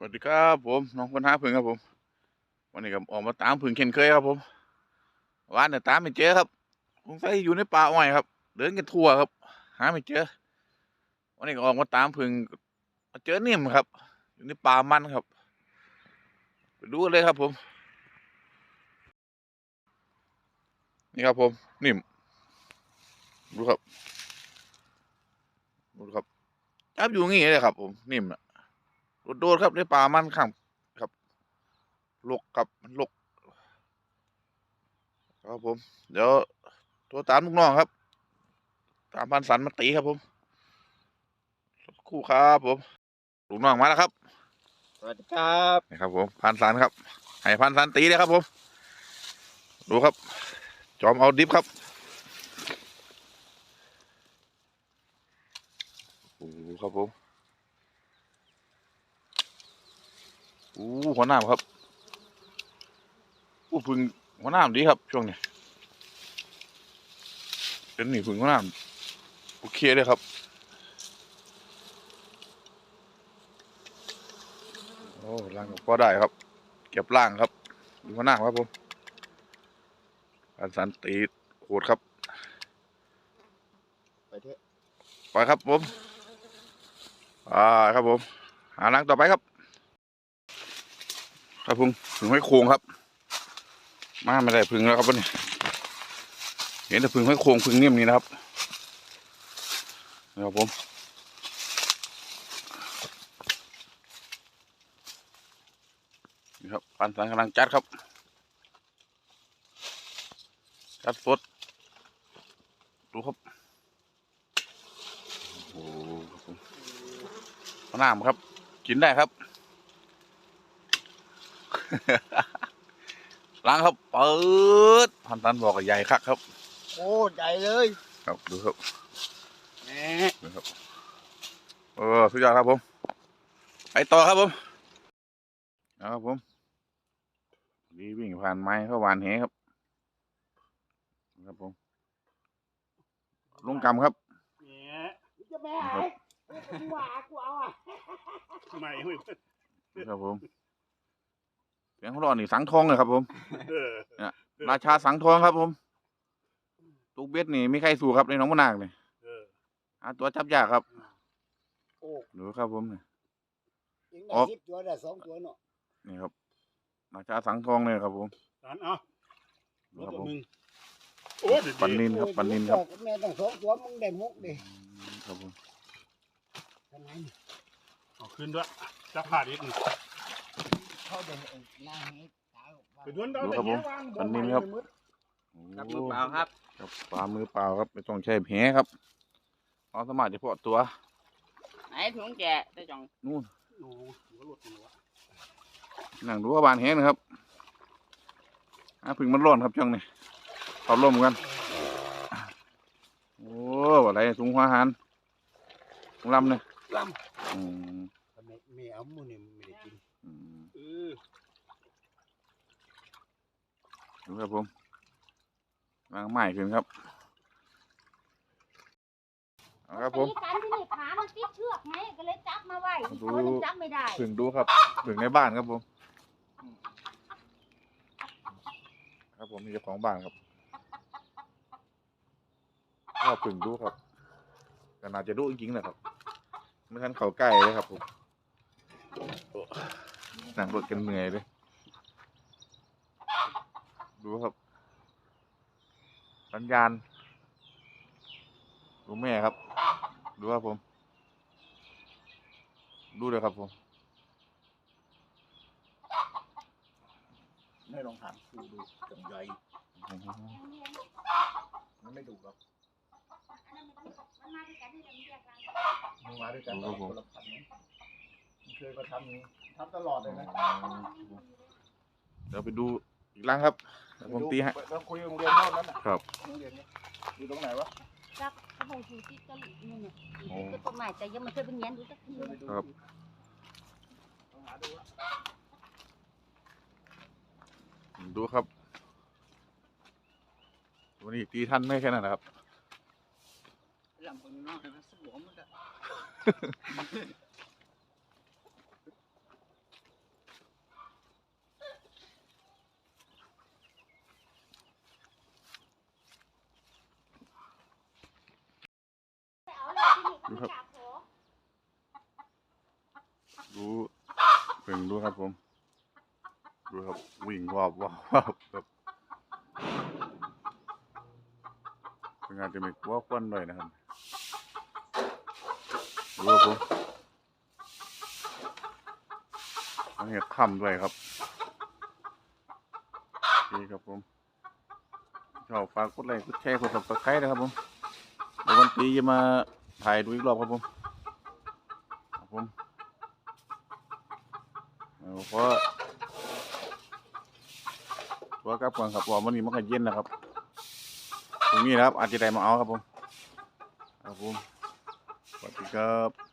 สวัสดีครับผมน้องคนหาผึ่งครับผม วันนี้ก็ออกมาตามผึ่งเช่นเคยครับผมวานเนี่ยตามไม่เจอครับสงสัยอยู่ในป่าอ้อยครับ เดินกันทั่วครับ หาไม่เจอ วันนี้ก็ออกมาตามผึ่งมาเจอนิ่มครับ อยู่ในป่ามันครับไปดูกันเลยครับผม นี่ครับผมนิ่มดูครับดูครับจับอยู่งี้เลยครับผมนิ่มนะ โดดๆครับในป่ามันครับครับลกครับมันลกครับผม เดี๋ยวโทรตามลูกน้องครับ ตามพันสันมาตีครับผมสักครู่ครับผมลูกน้องมาแล้วครับสวัสดีครับนี่ครับผมพันสันครับให้พันสันตีเลยครับผม ดูครับ จอมเอาดิฟครับโอ้โหครับผม อ้หัวหน้าครับโอ้พึ่งหัวหน้าดีครับ ช่วงนี้เป็นนี่พึ่งหัวหน้าโอเคเลยครับโอ้ล่างก็พอได้ครับ เก็บล่างครับดูหัวหน้าครับผมพันสันตีโหดครับ ไปเถอะไปครับผมอ่าครับผม หาหลังต่อไปครับ ครับผมพึ่งห้อยโค้งครับ มาไม่ได้พึ่งแล้วครับวันนี้เห็นแต่พึ่งห้อยโค้งพึ่งเนิ่มนี่นะครับนี่ครับผมนี่ครับปันสันกำลังจัดครับ จัดสดดูครับโอ้โหครับผมมะนาวครับ กินได้ครับ ล้างครับเปิดพันตันบอกกับใหญ่คักครับ โอ้ใหญ่เลย ครับดูครับแหมดูครับเออสุดยอดครับผมไปต่อครับผมนะครับผมดีวิ่งผ่านไม้เข้าวานแหครับ ครับผมลุงกำครับเนี่ยจะแม่ไอ้กูว่ากูเอาอะไม่ไม่ครับผม เสียงของเรานี่สังทองเลยครับผม เออราชาสังทองครับผมตุกเบ็ดนี่ไม่ใครสู้ครับในหน้องมะนาวนี่เออหาตัวจับยากครับโอ้ดูครับผมนี่ยิงออกได้สิบตัวได้สองตัวเนาะนี่ครับราชาสังทองเลยครับผมสารเอาดูรถครับตัวผมมึงโอ้ดีปันนินครับปันนินครับแม่ต้องสองตัวมึงได้มุกดิครับผมทำไมเอาขึ้นด้วยจับผ่าดิ เขาเดินหน้าให้ตาไปดวนเราดูแต่ครับผมเนี้ยวางปันนินครับกับมือเปล่าครับครับปลามือเปล่าครับไม่ต้องใช้แผลครับเอาสามารถเฉพาะตัวไหนถุงแกะได้จังนู่นโอ้หัวหลุดหัวนั่งดูว่าบานแห้งนะครับอ่าพึ่งมันร้อนครับช่วงนี้เขาร่มกัน โอ้อะไรถุงหัวอาหารถุงลำเนี่ยลอืมำไม่ไม่เอามือนี่ไม่ได้กิน อืมเออดูครับผมวางไม้ขึ้นครับเอาครับผมตีกันที่นี่ขามันติดเชือกไงก็เลยจับมาไว้อีกดูตัวหนึงจับไม่ได้ถึงดูครับ ถึงในบ้านครับผม ครับผมมีเจ้าของบ้านครับก็ถึงดูครับขนาดจะดูจริงๆนะครับ ไม่ทันเขาใกล้เลยครับผม นั่งรถกันเหนื่อยเลย ดูครับ สัญญาณ ดูแม่ครับ ดูครับผม ดูเลยครับผมไม่ลองถามครูดูจังใหญ่มันไม่ถูกหรอกมันมาด้วยกันที่เราเรียกกันมึงมาด้วยกันดูครับผมคนละพันนะมึงเคยมาทำอย่างนี้ ทำตลอดเลยนะเดี๋ยวไปดูอีกครั้งครับเดี๋ยวผมตีให้ เราคุยโรงเรียนเท่านั้นน่ะครับ โรงเรียนนี้อยู่ตรงไหนวะจับกระบอกชูที่ก็นี่เนี่ยโอ้คือต้นไม้แต่ยังไม่เคยเป็นเงี้ยดูสักทีเดินไปดูครับ ต้องหาดูว่าดูครับ วันนี้ตีท่านไม่แค่นั้นนะครับลำคนน้อยนะสมองมันก็ ดูครับ ดูเพิ่งดูครับผม ดูครับ วิ่งวอบวอบวอบครับเพิ่งาจจะมีกลัวควันด้วยนะครับ ดูครับผมอันนี้ค่ำด้วยครับโอเคครับผมชอบฝากกดไลค์กดแชร์กดติดตามนะครับผมเดี๋ยววันตีจะมา ถ่ายดูอีกรอบครับผมครับผมเอาเพราะเพรากลับก่อนครับเพราะว่าวันนี้มันก็เย็นนะครับตรงนี้นะครับอาจจะได้มาเอาครับผมครับผมสวัสดีครับ